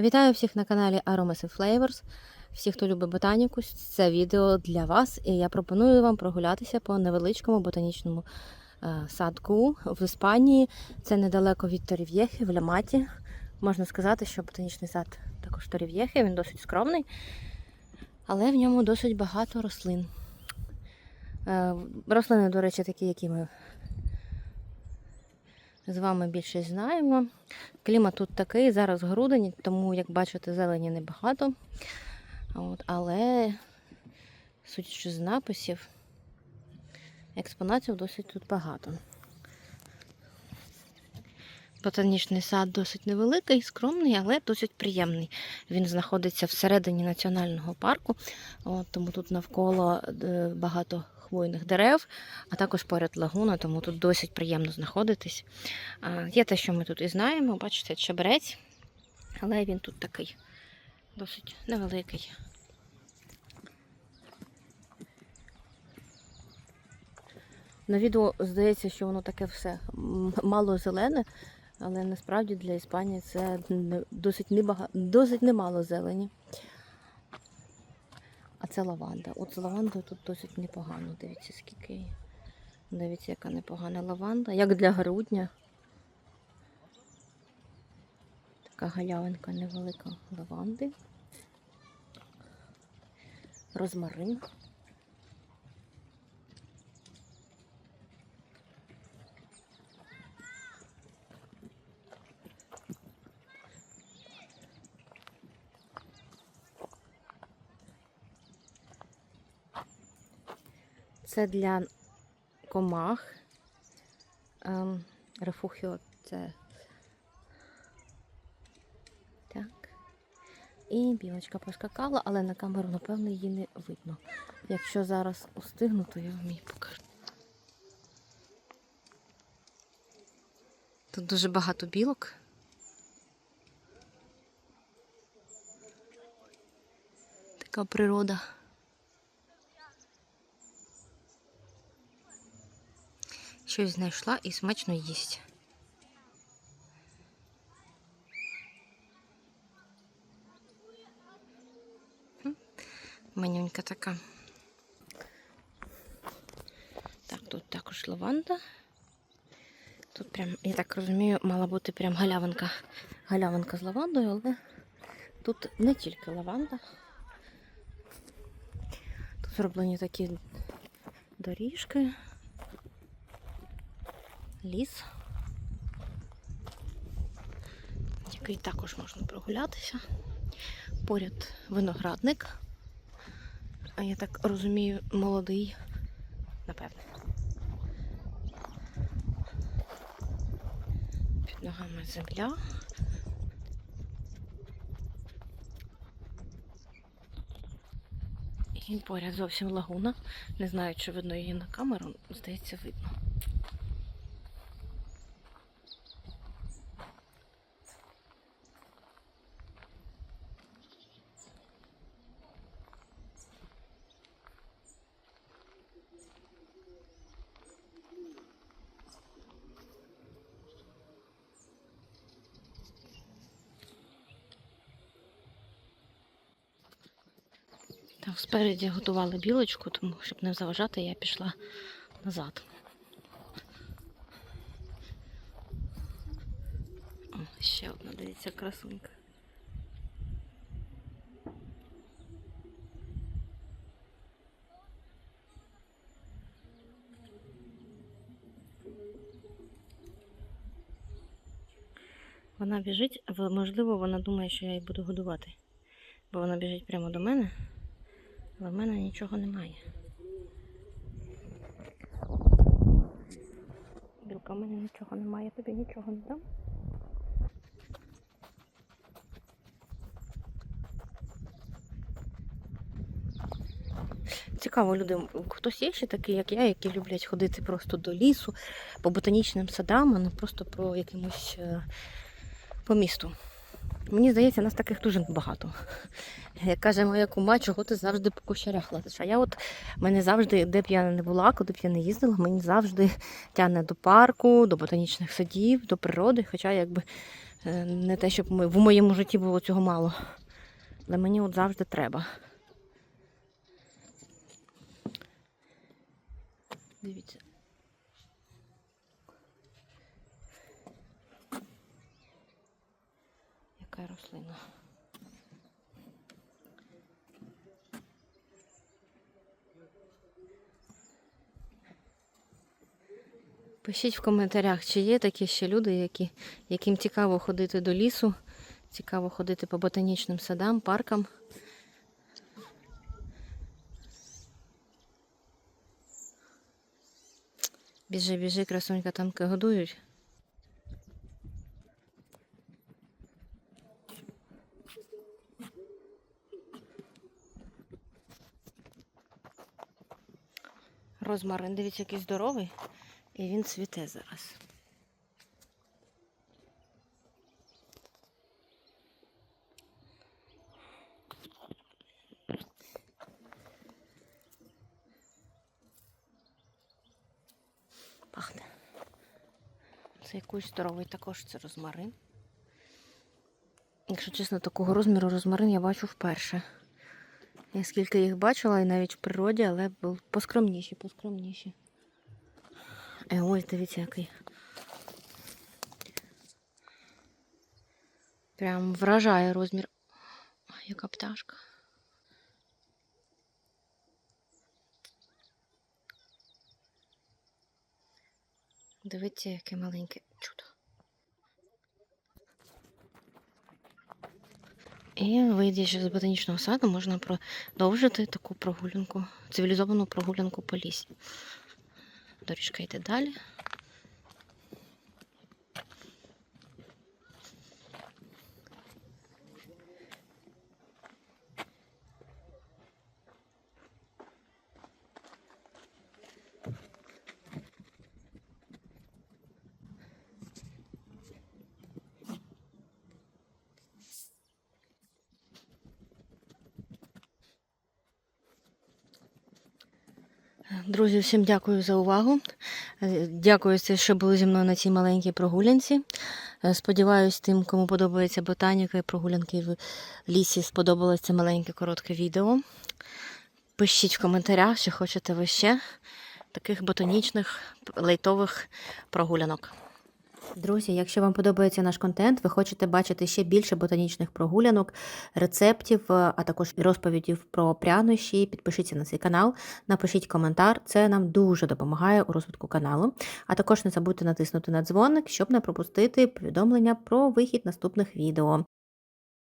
Вітаю всіх на каналі Aromas and Flavors. Всі, хто любить ботаніку, це відео для вас. І я пропоную вам прогулятися по невеличкому ботанічному е, садку в Іспанії. Це недалеко від Торів'єхи, в Ляматі. Можна сказати, що ботанічний сад також Торів'єхи, він досить скромний, але в ньому досить багато рослин. Е, Рослини, до речі, такі, які ми з вами більше знаємо. Клімат тут такий, зараз грудень, тому, як бачите, зелені небагато. От, але, судячи з написів, експонатів досить тут багато. Ботанічний сад досить невеликий, скромний, але досить приємний. Він знаходиться всередині національного парку, от, тому тут навколо е, багато хвойних дерев, а також поряд лагуна, тому тут досить приємно знаходитись. Є те, що ми тут і знаємо, бачите, чебрець, але він тут такий досить невеликий. На відео здається, що воно таке все мало зелене, але насправді для Іспанії це досить, небага... досить немало зелені. Це лаванда. От з лавандою тут досить непогано. Дивіться, скільки її. Дивіться, яка непогана лаванда. Як для грудня. Така галявинка невелика лаванди. Розмарин. Це для комах. Ем, рефухіо це. Так. І білочка поскакала, але на камеру, напевно, її не видно. Якщо зараз устигну, то я вам її покажу. Тут дуже багато білок. Така природа. Щось знайшла і смачно їсть. М, Манюнька така. Так, тут також лаванда. Тут прям, я так розумію, мала бути прям галявинка. Галявинка з лавандою, але тут не тільки лаванда. Тут зроблені такі доріжки ліс, який також можна прогулятися. Поряд виноградник. А я так розумію, молодий, напевне. Під ногами земля. І поряд зовсім лагуна. Не знаю, чи видно її на камеру, здається, видно. Спереді готували білочку, тому щоб не заважати, я пішла назад. О, ще одна, дивіться, красунька. Вона біжить, можливо, вона думає, що я її буду годувати. Бо вона біжить прямо до мене. Але в мене нічого немає. Білка, в мене нічого немає, тобі нічого не дам. Цікаво, люди, хтось є ще такий, як я, які люблять ходити просто до лісу, по ботанічним садам, а не просто по якимось е, по місту. Мені здається, нас таких дуже багато. Як каже моя кума, чого ти завжди по кущарях лазиш. А я от мене завжди, де б я не була, куди б я не їздила, мені завжди тягне до парку, до ботанічних садів, до природи. Хоча якби Е, Не те, щоб ми, в моєму житті було цього мало. Але мені от завжди треба. Дивіться. Яка рослина. Пишіть в коментарях, чи є такі ще люди, які, яким цікаво ходити до лісу, цікаво ходити по ботанічним садам, паркам. Біжи, біжи, красунька, там годують. Розмарин, дивіться, який здоровий, і він цвіте зараз. Пахне. Цей кущ здоровий також це розмарин. Якщо чесно, такого розміру розмарин я бачу вперше. Я скільки їх бачила, і навіть в природі, але був поскромніші, поскромніші. Е, ось дивіться, який. Прям вражає розмір. Ой, яка пташка. Дивіться, яке маленьке І вийдячи з ботанічного саду, можна продовжити таку прогулянку, цивілізовану прогулянку по лісі. Доріжка йде далі. Друзі, всім дякую за увагу. Е, Дякую, що були зі мною на цій маленькій прогулянці. Е, Сподіваюсь, тим, кому подобається ботаніка і прогулянки в лісі, сподобалось це маленьке коротке відео. Пишіть в коментарях, чи хочете ви ще таких ботанічних лейтових прогулянок. Друзі, якщо вам подобається наш контент, ви хочете бачити ще більше ботанічних прогулянок, рецептів, е, а також розповідів про прянощі, підпишіться на цей канал, напишіть коментар. Це нам дуже допомагає у розвитку каналу. А також не забудьте натиснути на дзвоник, щоб не пропустити повідомлення про вихід наступних відео.